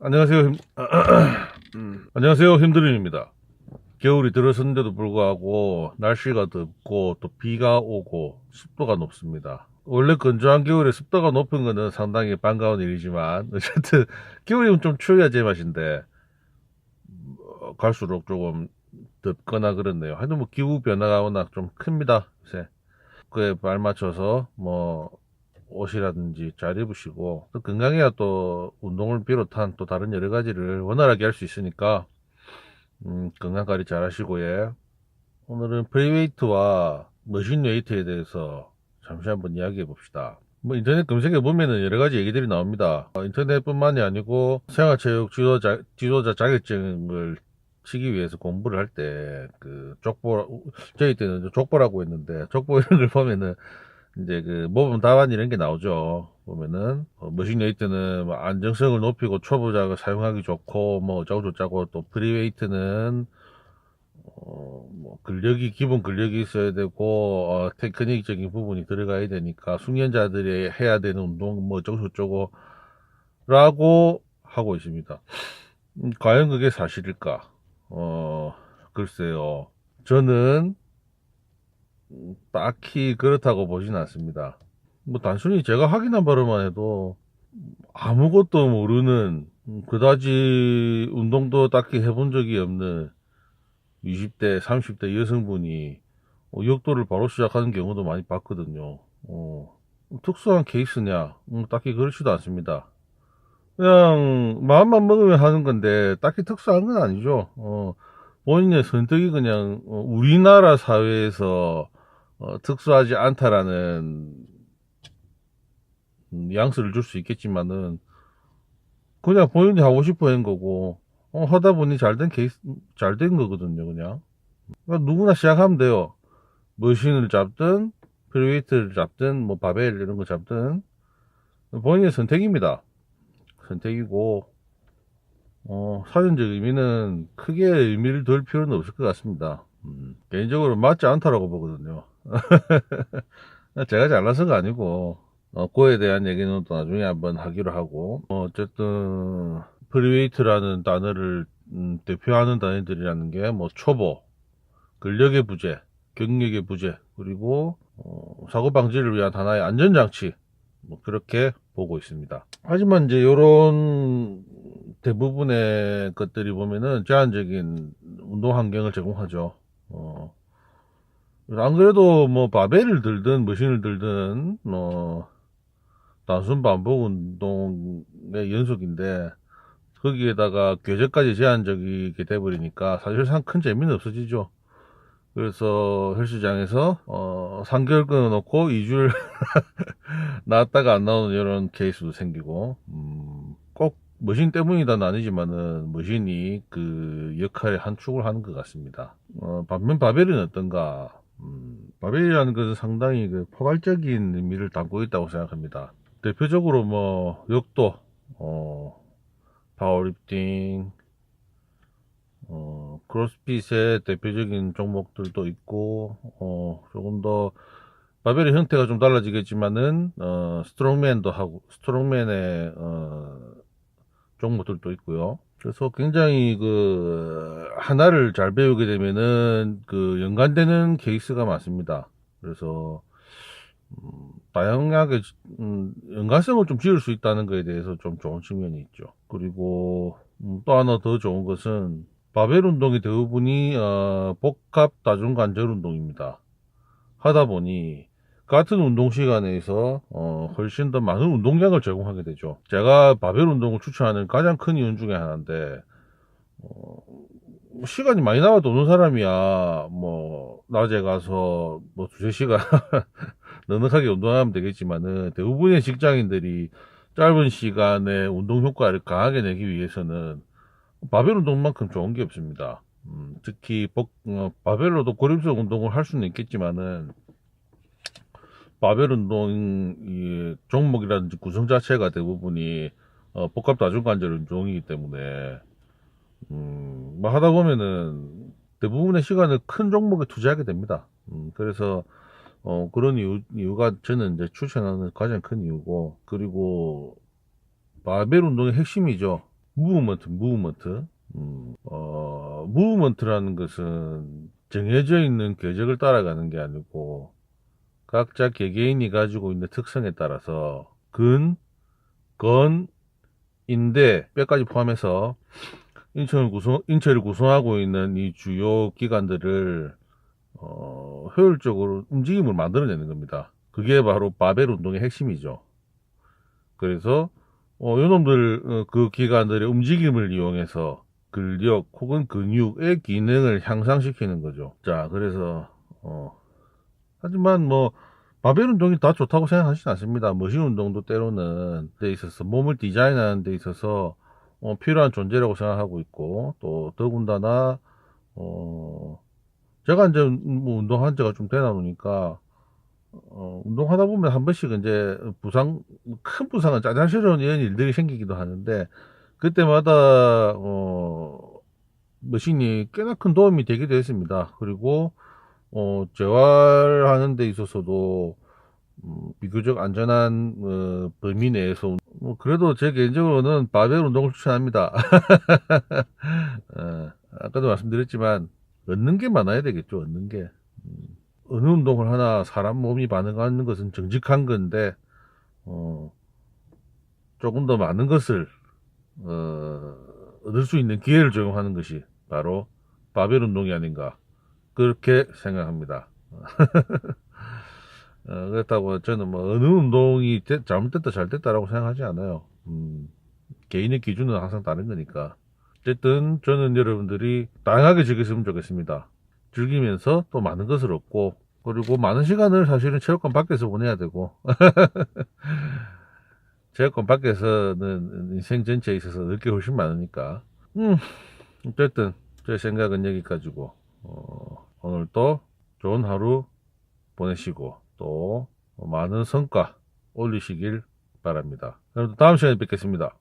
안녕하세요. 힘... 음, 안녕하세요. 힘들은입니다. 겨울이 들어섰는데도 불구하고 날씨가 덥고 또 비가 오고 습도가 높습니다. 원래 건조한 겨울에 습도가 높은 거는 상당히 반가운 일이지만 어쨌든 겨울이면 좀 추워야 제맛인데 어, 갈수록 조금 덥거나 그렇네요. 하여튼 뭐 기후 변화가 워낙 좀 큽니다. 요새 그에 발맞춰서 뭐 옷이라든지 잘 입으시고 또 건강해야 또 운동을 비롯한 또 다른 여러 가지를 원활하게 할 수 있으니까 음, 건강 관리 잘 하시고 예. 오늘은 프리웨이트와 머신 웨이트에 대해서 잠시 한번 이야기해 봅시다. 뭐 인터넷 검색해 보면은 여러 가지 얘기들이 나옵니다. 어, 인터넷뿐만이 아니고 생활체육 지도자 지도자 자격증을 치기 위해서 공부를 할 때 그 족보 저희 때는 족보라고 했는데 족보 이런 걸 보면은 이제 그 모범 답안 이런 게 나오죠. 보면은 어, 머신 웨이트는 뭐 안정성을 높이고 초보자가 사용하기 좋고 뭐 어쩌고 저쩌고 또 프리웨이트는 어, 뭐 근력이 기본 근력이 있어야 되고 어, 테크닉적인 부분이 들어가야 되니까 숙련자들이 해야 되는 운동 뭐 어쩌고 저쩌고 라고 하고 있습니다. 음, 과연 그게 사실일까? 어 글쎄요. 저는 음, 딱히 그렇다고 보진 않습니다. 뭐 단순히 제가 확인한 바로만 해도 아무것도 모르는 음, 그다지 운동도 딱히 해본 적이 없는 20대, 30대 여성분이 어, 역도를 바로 시작하는 경우도 많이 봤거든요. 어, 특수한 케이스냐? 음, 딱히 그렇지도 않습니다. 그냥 마음만 먹으면 하는 건데 딱히 특수한 건 아니죠. 어, 본인의 선택이 그냥 어, 우리나라 사회에서 어, 특수하지 않다라는 음, 양수를 줄 수 있겠지만은 그냥 본인이 하고 싶어 한 거고 어, 하다 보니 잘 된 케이스 잘 된 거거든요 그냥. 그러니까 누구나 시작하면 돼요. 머신을 잡든 프리웨이트를 잡든 뭐 바벨 이런 거 잡든. 본인의 선택입니다. 선택이고 어, 사전적 의미는 크게 의미를 둘 필요는 없을 것 같습니다 음, 개인적으로 맞지 않다라고 보거든요 제가 잘나서가 아니고 어, 그에 대한 얘기는 또 나중에 한번 하기로 하고 어, 어쨌든 프리웨이트라는 단어를 음, 대표하는 단어들이라는 게 뭐 초보, 근력의 부재, 경력의 부재 그리고 어, 사고 방지를 위한 하나의 안전장치 뭐 그렇게 보고 있습니다. 하지만 이제 이런 대부분의 것들이 보면은 제한적인 운동 환경을 제공하죠. 어, 안 그래도 뭐 바벨을 들든 머신을 들든 뭐 단순 반복 운동의 연속인데 거기에다가 궤적까지 제한적이게 돼버리니까 사실상 큰 재미는 없어지죠. 그래서 헬스장에서 어 3개월 끊어놓고 2주를 나왔다가 안 나오는 이런 케이스도 생기고 음, 꼭 머신 때문이다는 아니지만은 머신이 그 역할의 한 축을 하는 것 같습니다. 어, 반면 바벨은 어떤가? 음, 바벨이라는 것은 상당히 그 포괄적인 의미를 담고 있다고 생각합니다. 대표적으로 뭐 역도, 어, 파워리프팅, 어, 크로스핏의 대표적인 종목들도 있고, 어, 조금 더 바벨의 형태가 좀 달라지겠지만은 어, 스트롱맨도 하고 스트롱맨의 어, 종목들도 있고요. 그래서 굉장히 그 하나를 잘 배우게 되면은 그 연관되는 케이스가 많습니다. 그래서 음, 다양하게 음, 연관성을 좀 지을 수 있다는 것에 대해서 좀 좋은 측면이 있죠. 그리고 음, 또 하나 더 좋은 것은 바벨 운동이 대부분이 어, 복합 다중관절 운동입니다. 하다 보니 같은 운동 시간에서 어, 훨씬 더 많은 운동량을 제공하게 되죠. 제가 바벨 운동을 추천하는 가장 큰 이유 중에 하나인데 어, 시간이 많이 남아도 오는 사람이야 뭐 낮에 가서 뭐 두세 시간 넉넉하게 운동하면 되겠지만은 대부분의 직장인들이 짧은 시간에 운동 효과를 강하게 내기 위해서는 바벨 운동만큼 좋은 게 없습니다. 음, 특히 복- 어, 바벨로도 고립성 운동을 할 수는 있겠지만은 바벨 운동 이 종목이라든지 구성 자체가 대부분이 어, 복합 다중관절 운동이기 때문에 음, 뭐 하다 보면은 대부분의 시간을 큰 종목에 투자하게 됩니다. 음, 그래서 어, 그런 이유, 이유가 저는 이제 추천하는 가장 큰 이유고 그리고 바벨 운동의 핵심이죠. 무브먼트, 무브먼트. 음, 어, 무브먼트라는 것은 정해져 있는 궤적을 따라가는 게 아니고 각자 개개인이 가지고 있는 특성에 따라서 근, 건, 인대, 뼈까지 포함해서 인천을 구성, 인체를 구성하고 있는 이 주요 기관들을 어, 효율적으로 움직임을 만들어내는 겁니다. 그게 바로 바벨 운동의 핵심이죠. 그래서 어, 요놈들 어, 그 기관들의 움직임을 이용해서 근력 혹은 근육의 기능을 향상시키는 거죠. 자, 그래서 어, 하지만 뭐 바벨 운동이 다 좋다고 생각하지는 않습니다. 머신 운동도 때로는 데 있어서 몸을 디자인하는 데 있어서 어, 필요한 존재라고 생각하고 있고 또 더군다나 어, 제가 이제 뭐 운동한 지가 좀 되나 보니까 어, 운동하다 보면 한 번씩 이제 부상 큰 부상은 짜잘스러운 이런 일들이 생기기도 하는데 그때마다 어, 머신이 꽤나 큰 도움이 되기도 했습니다. 그리고 어, 재활하는 데 있어서도 음, 비교적 안전한 어, 범위 내에서 뭐 그래도 제 개인적으로는 바벨 운동을 추천합니다. 어, 아까도 말씀드렸지만 얻는 게 많아야 되겠죠. 얻는 게 음, 어느 운동을 하나 사람 몸이 반응하는 것은 정직한 건데 어, 조금 더 많은 것을 어, 얻을 수 있는 기회를 적용하는 것이 바로 바벨 운동이 아닌가 그렇게 생각합니다. 어, 그렇다고 저는 뭐 어느 운동이 되- 잘못됐다 잘됐다라고 생각하지 않아요. 음, 개인의 기준은 항상 다른 거니까. 어쨌든 저는 여러분들이 다양하게 즐겼으면 좋겠습니다. 즐기면서 또 많은 것을 얻고 그리고 많은 시간을 사실은 체육관 밖에서 보내야 되고 체육관 밖에서는 인생 전체에 있어서 넣을 게 훨씬 많으니까 음 어쨌든 제 생각은 여기까지고 어, 오늘 또 좋은 하루 보내시고 또 많은 성과 올리시길 바랍니다. 여러분 다음 시간에 뵙겠습니다.